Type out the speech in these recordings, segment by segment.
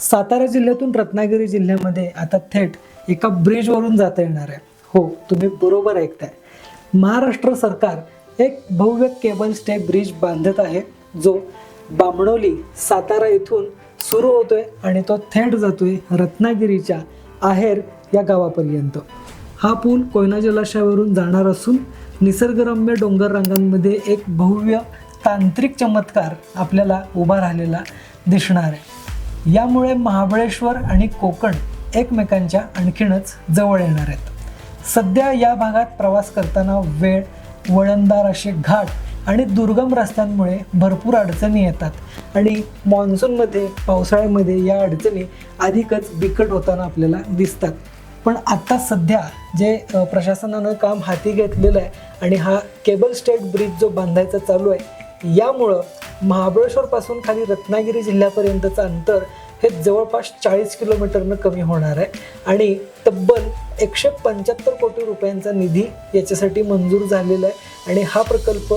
सातारा जिल्ह्यातून रत्नागिरी जिल्ह्यामध्ये आता थेट एका ब्रिजवरून जाता येणार आहे. हो तुम्ही बरोबर ऐकताय. महाराष्ट्र सरकार एक भव्य केबल स्टे ब्रिज बांधत आहे जो बामणोली सातारा येथून सुरू होतोय आणि तो थेट जातोय रत्नागिरीच्या आहेर या गावापर्यंत. हा पूल कोयना जलाशयावरून जाणार असून निसर्गरम्य डोंगर रांगांमध्ये एक भव्य तांत्रिक चमत्कार आपल्याला उभा राहिलेला दिसणार आहे. यामुळे महाबळेश्वर आणि कोकण एकमेकांच्या आणखीनच जवळ येणार आहेत. सध्या या भागात प्रवास करताना वेळ वळणदार असे घाट आणि दुर्गम रस्त्यांमुळे भरपूर अडचणी येतात आणि मान्सूनमध्ये पावसाळ्यामध्ये या अडचणी अधिकच बिकट होताना आपल्याला दिसतात. पण आत्ता सध्या जे प्रशासनानं काम हाती घेतलेलं आहे आणि हा केबल स्टेट ब्रिज जो बांधायचा चालू आहे यामुळं महाबळेश्वरपासून खाली रत्नागिरी जिल्ह्यापर्यंतचं अंतर हे जवळपास चाळीस किलोमीटरनं कमी होणार आहे. आणि तब्बल एकशे पंच्याहत्तर कोटी रुपयांचा निधी याच्यासाठी मंजूर झालेला आहे. आणि हा प्रकल्प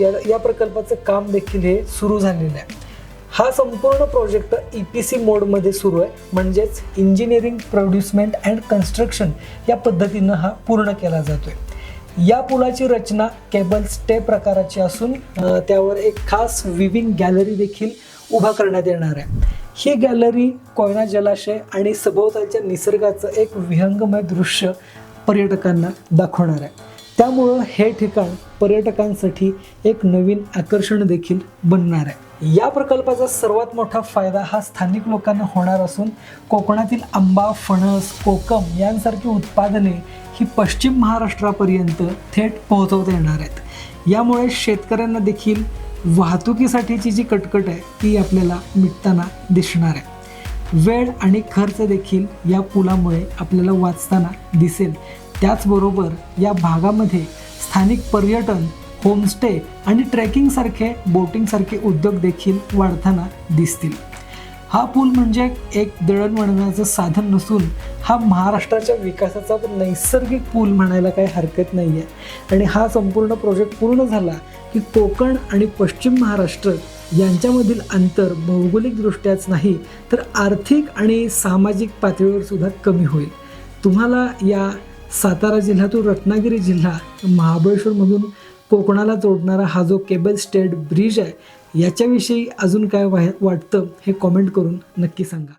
या या प्रकल्पाचं काम देखील हे सुरू झालेलं आहे. हा संपूर्ण प्रोजेक्ट ई पी सी मोडमध्ये सुरू आहे. म्हणजेच इंजिनिअरिंग प्रोड्युसमेंट अँड कन्स्ट्रक्शन या पद्धतीनं हा पूर्ण केला जातो आहे या पुलाची रचना केबल स्टे प्रकाराची असून त्यावर एक खास विविंग गॅलरी देखील उभा करण्यात येणार आहे. ही गॅलरी कोयना जलाशय आणि सभोवतालच्या निसर्गाचं एक विहंगमय दृश्य पर्यटकांना दाखवणार आहे. त्यामुळं हे ठिकाण पर्यटकांसाठी एक नवीन आकर्षण देखील बनणार आहे. या प्रकल्पाचा सर्वात मोठा फायदा हा स्थानिक लोकांना होणार असून कोकणातील आंबा फणस कोकम यांसारखी उत्पादने ही पश्चिम महाराष्ट्रापर्यंत थेट पोहोचवता येणार आहेत. यामुळे शेतकऱ्यांना देखील वाहतुकीसाठीची जी कटकट आहे ती आपल्याला मिटताना दिसणार आहे. वेळ आणि खर्च देखील या पुलामुळे आपल्याला वाचताना दिसेल. त्याचबरोबर या भागामध्ये स्थानिक पर्यटन होमस्टे आणि ट्रेकिंगसारखे बोटिंगसारखे उद्योग देखील वाढताना दिसतील. हा पूल म्हणजे एक दळणवळणाचं साधन नसून हा महाराष्ट्राच्या विकासाचा नैसर्गिक पूल म्हणायला काही हरकत नाही आहे आणि हा संपूर्ण प्रोजेक्ट पूर्ण झाला की कोकण आणि पश्चिम महाराष्ट्र यांच्यामधील अंतर भौगोलिकदृष्ट्याच नाही तर आर्थिक आणि सामाजिक पातळीवर सुद्धा कमी होईल. तुम्हाला या सातारा जिल्ह्यातून रत्नागिरी जिल्हा महाबळेश्वरमधून कोकणाला जोडणारा हा जो केबल स्टेट ब्रिज आहे याच्याविषयी अजून काय वाटतं हे कॉमेंट करून नक्की सांगा.